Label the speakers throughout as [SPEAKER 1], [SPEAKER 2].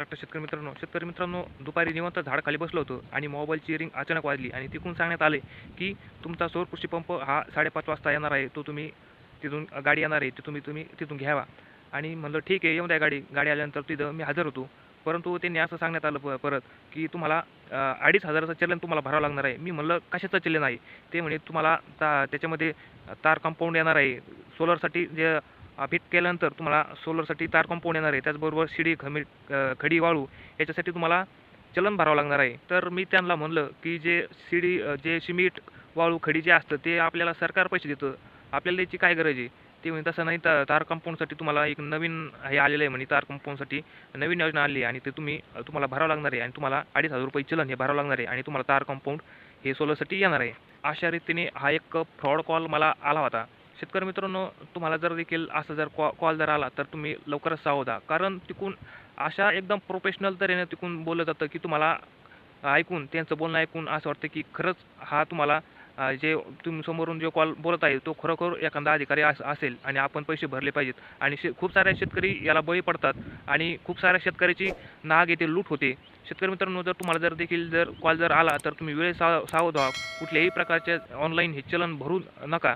[SPEAKER 1] महाराष्ट्र शेतकरी मित्रांनो शेतकरी मित्रांनो दुपारी निवंत झाडाखाली बसलो होतो आणि मोबाईलची रिंग अचानक वाजली आणि तिकून सांगण्यात आले की तुमचा सौर कृषी पंप हा साडेपाच वाजता येणार आहे तो तुम्ही तिथून गाडी येणार आहे ती तुम्ही तुम्ही तिथून घ्यावा. आणि म्हणलं ठीक आहे येऊन द्या गाडी. गाडी आल्यानंतर तिथं मी हजर होतो. परंतु त्यांनी असं सांगण्यात आलं प- परत की तुम्हाला अडीच हजाराचं चलन तुम्हाला भरावं लागणार आहे. मी म्हणलं कशाचं चलन आहे? ते म्हणे तुम्हाला ता त्याच्यामध्ये तार कंपाऊंड येणार आहे. सोलरसाठी जे फिट केल्यानंतर तुम्हाला सोलरसाठी तार कंपाऊंड येणार आहे. त्याचबरोबर शिडी खमी खडी वाळू याच्यासाठी तुम्हाला चलन भरावं लागणार आहे. तर मी त्यांना म्हणलं की जे शिडी जे सिमेंट वाळू खडी जे असतं ते आपल्याला सरकार पैसे देतं. आपल्याला याची काय गरज आहे? ते म्हणजे तसं नाही तर तार कंपाऊंडसाठी तुम्हाला एक नवीन हे आलेलं आहे म्हणे तार कंपाऊंडसाठी नवीन योजना आली आहे आणि ते तुम्ही तुम्हाला भरावं लागणार आहे आणि तुम्हाला अडीच हजार रुपये चलन हे भरावं लागणार आहे आणि तुम्हाला तार कंपाऊंड हे सोलरसाठी येणार आहे. अशा रीतीने हा एक फ्रॉड कॉल मला आला होता. शेतकरी मित्रांनो तुम्हाला जर देखील असा जर कॉ कॉल जर आला तर तुम्ही लवकरच सावधा कारण तिकून अशा एकदम प्रोफेशनल तऱ्हेने तिकून बोललं जातं की तुम्हाला ऐकून त्यांचं बोलणं ऐकून असं वाटतं की खरंच हा तुम्हाला जे तुम्ही समोरून जो कॉल बोलत आहे तो खरोखर एखादा अधिकारी अस असेल आणि आपण पैसे भरले पाहिजेत. आणि शे खूप साऱ्या शेतकरी याला बळी पडतात आणि खूप साऱ्या शेतकऱ्याची नाग येथे लूट होते. शेतकरी मित्रांनो जर तुम्हाला जर देखील जर कॉल जर आला तर तुम्ही वेळेस साव सावध व्हा. कुठल्याही प्रकारचे ऑनलाईन हे चलन भरू नका.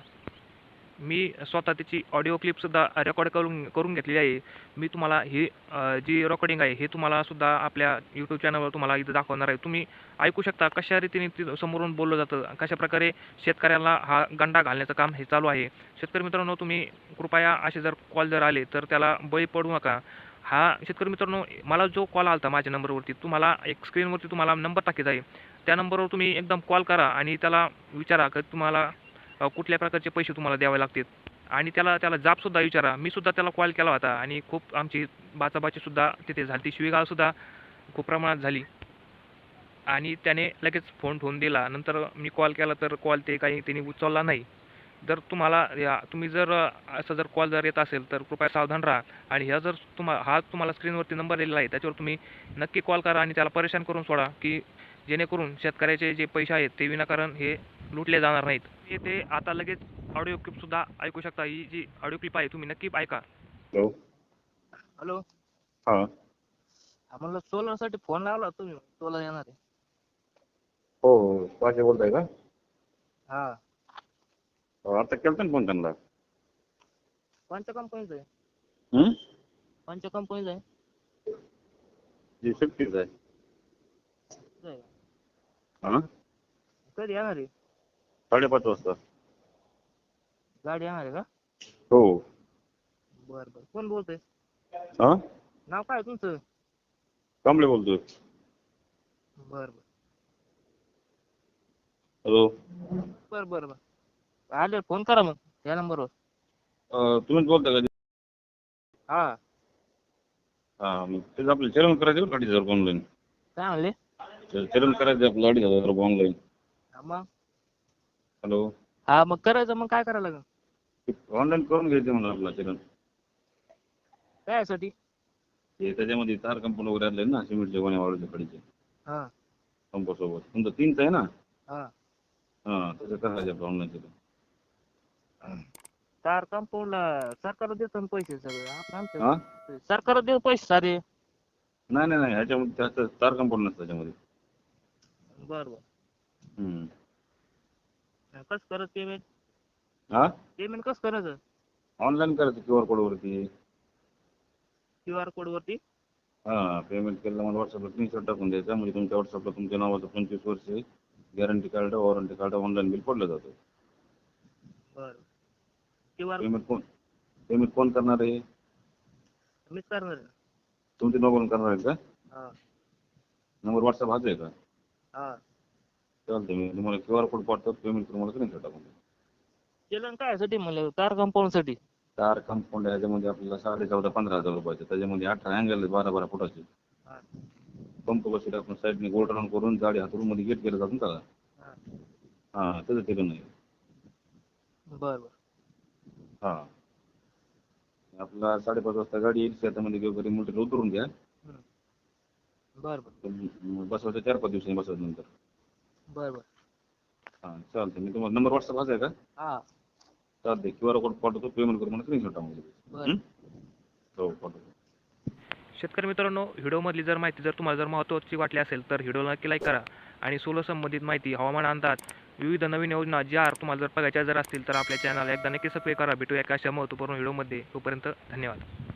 [SPEAKER 1] मी स्वतः त्याची ऑडिओ क्लिपसुद्धा रेकॉर्ड करून करून घेतलेली आहे. मी तुम्हाला ही जी रेकॉर्डिंग आहे हे तुम्हाला सुद्धा आपल्या यूट्यूब चॅनलवर तुम्हाला इथं दाखवणार आहे. तुम्ही ऐकू शकता कशा रीतीने ती समोरून बोललं जातं कशा प्रकारे शेतकऱ्याला हा गंडा घालण्याचं काम हे चालू आहे. शेतकरी मित्रांनो तुम्ही कृपया असे जर कॉल जर आले तर त्याला बळी पडू नका. हा शेतकरी मित्रांनो मला जो कॉल आला होता माझ्या नंबरवरती तुम्हाला एक स्क्रीनवरती तुम्हाला नंबर टाकायचा आहे. त्या नंबरवर तुम्ही एकदम कॉल करा आणि त्याला विचारा की तुम्हाला कुठल्या प्रकारचे पैसे तुम्हाला द्यावे लागतील? आणि त्याला त्याला जाबसुद्धा विचारा. मी सुद्धा त्याला कॉल केला होता आणि खूप आमची बाचाबाचीसुद्धा तिथे झाली शिवीगाळसुद्धा खूप प्रमाणात झाली. आणि त्याने लगेच फोन ठेवून दिला. नंतर मी कॉल केला तर कॉल ते काही त्यांनी उचलला नाही. जर तुम्हाला या तुम्ही जर असं जर कॉल जर येत असेल तर कृपया सावधान राहा. आणि ह्या जर तुम्हा हा तुम्हाला स्क्रीनवरती नंबर दिलेला आहे त्याच्यावर तुम्ही नक्की कॉल करा आणि त्याला परेशान करून सोडा की जेणेकरून शेतकऱ्याचे जे पैसे आहेत ते विनाकारण हे लुटले जाणार नाहीत. हे ते आता लगेच ऑडिओ क्लिपसुद्धा ऐकू शकता. ही जी ऑडिओ क्लिप आहे तुम्ही नक्की ऐका.
[SPEAKER 2] हॅलो
[SPEAKER 3] हॅलो
[SPEAKER 2] हा.
[SPEAKER 3] हा म्हणलं सोलरसाठी फोन लावला तुम्ही सोलर येणार आहे.
[SPEAKER 2] हो हो पाचशे बोलताय का?
[SPEAKER 3] हा.
[SPEAKER 2] हो, आता केलता ना फोन त्यांना?
[SPEAKER 3] कोणत्या कंपनीचं आहे?
[SPEAKER 2] हं?
[SPEAKER 3] कोणत्या कंपनीचं आहे?
[SPEAKER 2] जी आहे? हा?
[SPEAKER 3] कधी येणार आहे?
[SPEAKER 2] साडेपाच वाजता.
[SPEAKER 3] गाडी येणार आहे का?
[SPEAKER 2] हो.
[SPEAKER 3] बरं बरं. कोण बोलतोय?
[SPEAKER 2] हा
[SPEAKER 3] नाव काय आहे तुमचं?
[SPEAKER 2] कांबळे बोलतोय.
[SPEAKER 3] बरं बरं.
[SPEAKER 2] हॅलो.
[SPEAKER 3] बरं बरं बरं. आले फोन करा मग. या नंबरवर.
[SPEAKER 2] अं, तुम्हीच बोलताय का?
[SPEAKER 3] हा.
[SPEAKER 2] हा मग तेच आपलं चलन करायचं बरं अडीच हजार ऑनलाईन
[SPEAKER 3] काय म्हणले?
[SPEAKER 2] चलन करायचं आपलं अडीच हजार ऑनलाईन
[SPEAKER 3] हा मग?
[SPEAKER 2] हॅलो.
[SPEAKER 3] हा मग करायचं मग काय करायला लागेल?
[SPEAKER 2] ऑनलाईन करून घ्यायचं म्हणलं आपलं चलन
[SPEAKER 3] कायसाठी
[SPEAKER 2] ते त्याच्यामध्ये तार कंपनी वगैरे आले ना सिमेंटचे गोण्या वाळूच्या कडीचे
[SPEAKER 3] हा.
[SPEAKER 2] पंपासोबत तुमचं तीनच आहे ना?
[SPEAKER 3] हा.
[SPEAKER 2] हा त्याचं करायचं आपलं ऑनलाईन चलन
[SPEAKER 3] तार कंपाऊंडला सरकार देतं ना पैसे सगळे. आपण आमच्या
[SPEAKER 2] हा?
[SPEAKER 3] सरकार देऊ पैसे सारे
[SPEAKER 2] नाही नाही नाही ह्याच्यामध्ये त्याचं तार कंपाऊंड नसतं त्याच्यामध्ये.
[SPEAKER 3] बरं बरं.
[SPEAKER 2] हम्म.
[SPEAKER 3] कसं करत पेमेंट
[SPEAKER 2] हा?
[SPEAKER 3] पेमेंट कसं करायचं?
[SPEAKER 2] ऑनलाईन करायचं क्यू आर कोडवरती
[SPEAKER 3] क्यू आर कोड वरती?
[SPEAKER 2] हा पेमेंट केलं मला व्हॉट्सअपला स्क्रीनशॉट टाकून द्यायचा. म्हणजे तुमच्या व्हॉट्सअपला तुमच्या नावाचं पंचवीस वर्ष guarantee card warranty card online bill पडलं जातं.
[SPEAKER 3] बरं. क्यू आर
[SPEAKER 2] पेमेंट कोण पेमेंट कोण करणार आहे?
[SPEAKER 3] मीच करणार आहे.
[SPEAKER 2] तुमच्या मोबाईल करणार आहे का?
[SPEAKER 3] हा.
[SPEAKER 2] नंबर व्हॉट्सअप हाच आहे का?
[SPEAKER 3] हा.
[SPEAKER 2] चालतं मी तुम्हाला क्यू आर कोड पाठवतो पेमेंट तुम्हाला स्क्रीनशॉट टाकून द्या
[SPEAKER 3] चलन काय साठी म्हणलं? तार कंपाऊंडसाठी
[SPEAKER 2] चार कंपाऊंड ह्याच्यामध्ये आपल्याला साडे चौदा पंधरा हजार रुपयाचे. त्याच्यामध्ये अठरा अँगल बारा बारा फुटाचे. पंप बसले आपण साईडने गोल्ड राऊंड करून गाडी हातरून मध्ये गेट केलं जातं त्याला?
[SPEAKER 3] हा.
[SPEAKER 2] त्याचं केलं नाही
[SPEAKER 3] बरं बरं.
[SPEAKER 2] हा. आपला साडेपाच वाजता गाडी येईल शेतामध्ये घेऊ घरी उतरून घ्या.
[SPEAKER 3] बरं बरं.
[SPEAKER 2] तर बसवायचं चार पाच दिवसांनी बसवायचं नंतर.
[SPEAKER 3] बरं बरं.
[SPEAKER 2] हा चालतं मी तुम्हाला नंबर व्हॉट्सअप आहे का
[SPEAKER 3] हा.
[SPEAKER 2] चालते क्यू आर कोड पाठवतो पेमेंट करून मला स्क्रीनशॉट टाकून हो? पाठवतो
[SPEAKER 1] शेतकरी मित्रांनो व्हिडिओमधली जर माहिती जर तुम्हाला जर महत्त्वाची वाटली असेल तर व्हिडिओला नक्की लाईक करा आणि सोलर संबंधित माहिती हवामान अंदाज विविध नवीन योजना ज्या तुम्हाला जर बघायच्या जर असतील तर आपल्या चॅनलला एकदा नक्की सबस्क्राईब करा. भेटूया एका अशा महत्त्वपूर्ण व्हिडिओमध्ये. तोपर्यंत धन्यवाद.